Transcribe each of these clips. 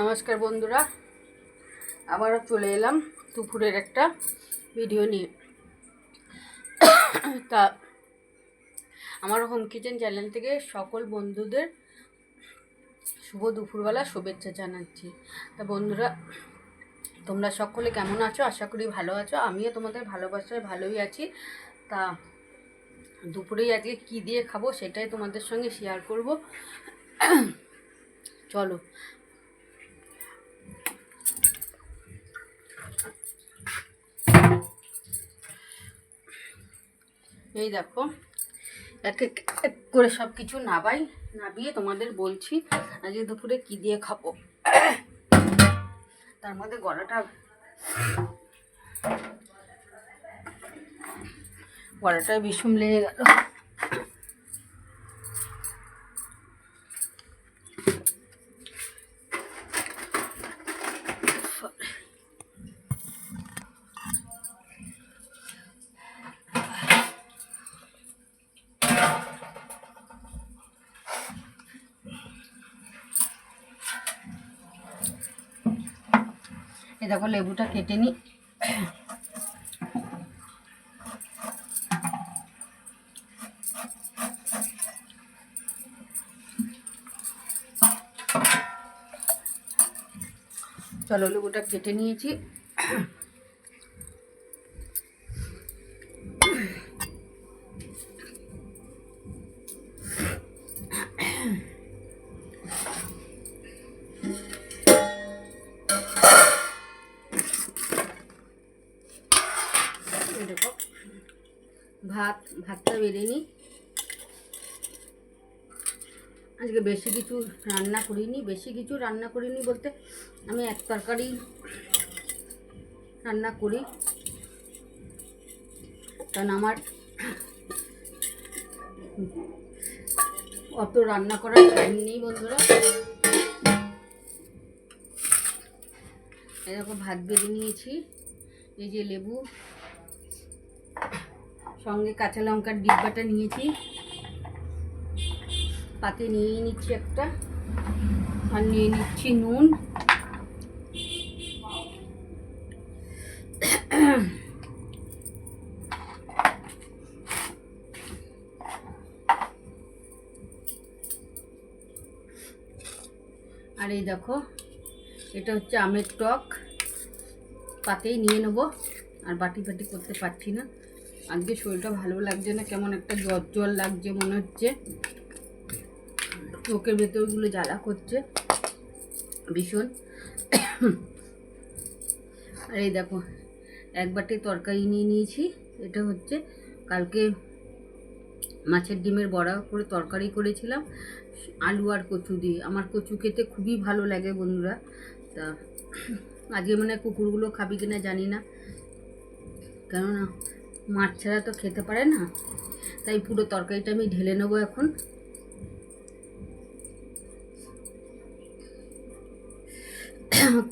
নমস্কার বন্ধুরা, আবারও চলে এলাম দুপুরের একটা ভিডিও নিয়ে। তা, আমার হোম কিচেন চ্যানেল থেকে সকল বন্ধুদের শুভ দুপুরবেলা শুভেচ্ছা জানাচ্ছি। তা বন্ধুরা, তোমরা সকলে কেমন আছো? আশা করি ভালো আছো। আমিও তোমাদের ভালোবাসায় ভালোই আছি। তা, দুপুরেই আজকে কী দিয়ে খাব সেটাই তোমাদের সঙ্গে শেয়ার করব। চলো এই দেখো, এক এক করে সব কিছু নাবাই, নাবিয়ে তোমাদের বলছি, আজকে দুপুরে কি দিয়ে খাব? তার মধ্যে গলাটা গলাটা বিষম লেগে গেল। এই দেখো লেবুটা কেটে নিই চলো লেবুটা কেটে নিয়েছি। ভাতটা বেড়ে নিই। আজকে বেশি কিছু রান্না করিনি, বেশি কিছু রান্না করিনি বলতে আমি এক তরকারি রান্না করি। কারণ আমার অত রান্না করার টাইম নেই বন্ধুরা। এরকম ভাত বেড়ে নিয়েছি। এই যে লেবু সঙ্গে কাঁচা লঙ্কার ডিব্বাটা নিয়েছি। পাতে নিয়ে নিচ্ছি একটা, আর নিয়ে নিচ্ছি নুন। আর এই দেখো, এটা হচ্ছে আমের টক। পাতেই নিয়ে নেব, আর বাটি ফাটি করতে পারছি না। আজকে শরীরটা ভালো লাগছে না, কেমন একটা জ্বর জ্বর লাগছে মনে হচ্ছে। চোখের ভেতরগুলো জ্বালা করছে, ভীষণ। আর এই দেখো, এক বাটি তরকারি নিয়ে নিয়েছি, এটা হচ্ছে কালকে মাছের ডিমের বড়া করে তরকারি করেছিলাম, আলু আর কচু দিয়ে। আমার কচু খেতে খুবই ভালো লাগে বন্ধুরা। তা আজকে মানে কুকুরগুলো খাবি কিনা জানি না। কেননা মাছ ছাড়া তো খেতে পারে না। তাই পুরো তরকারিটা আমি ঢেলে নেব এখন।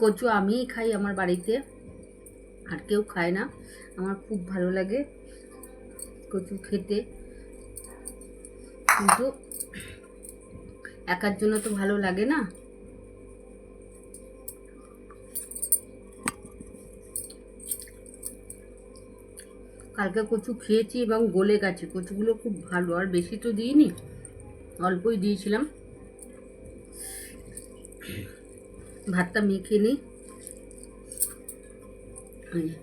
কচু আমিই খাই আমার বাড়িতে, আর কেউ খায় না। আমার খুব ভালো লাগে কচু খেতে। কিন্তু একার জন্য তো ভালো লাগে না। কালকে কচু খেয়েছি এবং গলে গেছে। কচুগুলো খুব ভালো, আর বেশি তো দিইনি, অল্পই দিয়েছিলাম। ভাতটা মেখে নিই।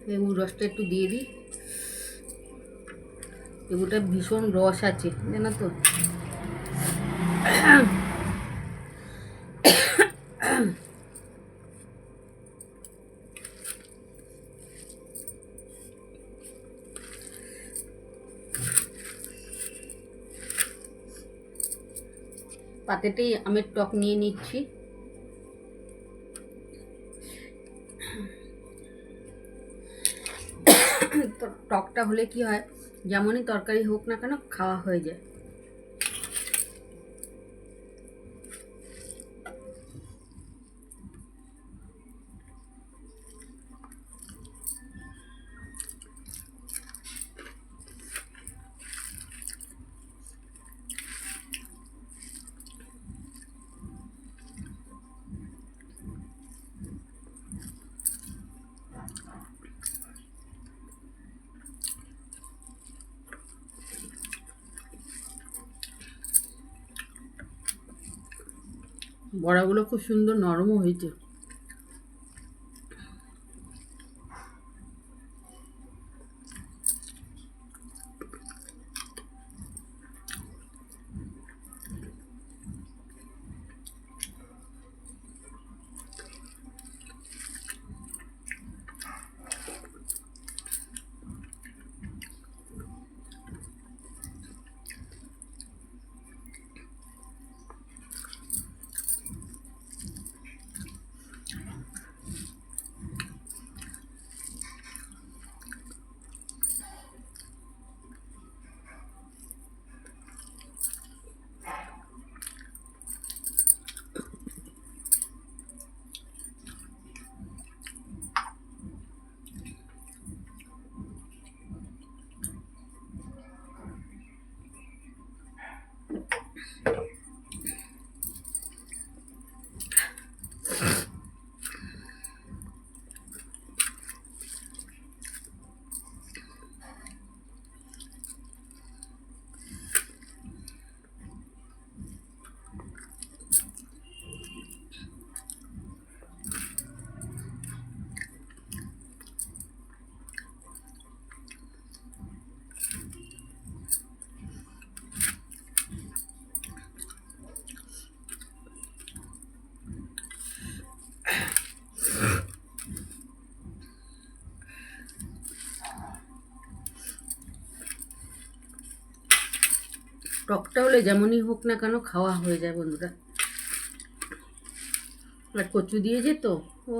লেবুর রসটা একটু দিয়ে দিই। লেবুটা ভীষণ রস আছে, জানো তো? পাতেতেই আমের টক নিয়ে নিচ্ছি। টকটা হলে কি হয়, যেমনই তরকারি হোক না কেন, খাওয়া হয়ে যায়। বড়াগুলো খুব সুন্দর নরমও হয়েছে। টকটা হলে যেমনই হোক না কেন খাওয়া হয়ে যায় বন্ধুরা। আর কচু দিয়ে তো, ও।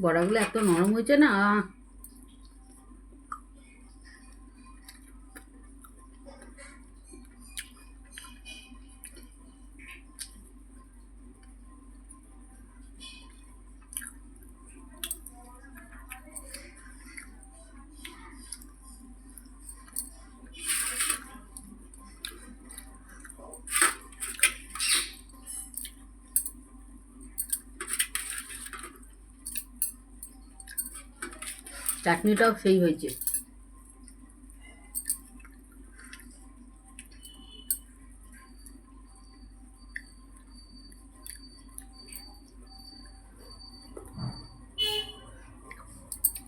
বড়াগুলো এত নরম হয়েছে না চাটনিটাও সেই হয়েছে।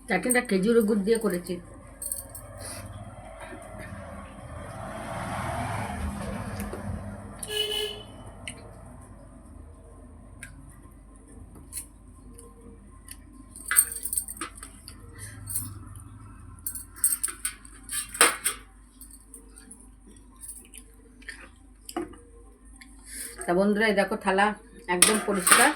চাটনিটা খেজুরের গুড় দিয়ে করেছি। তা বন্ধুরা, এই দেখো থালা একদম পরিষ্কার।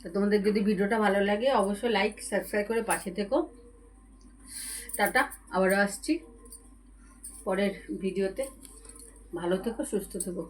তো তোমাদের যদি ভিডিওটা ভালো লাগে, অবশ্যই লাইক সাবস্ক্রাইব করে পাশে থেকো। টাটা, আবারও আসছি পরের ভিডিওতে। ভালো থেকো, সুস্থ থেকো।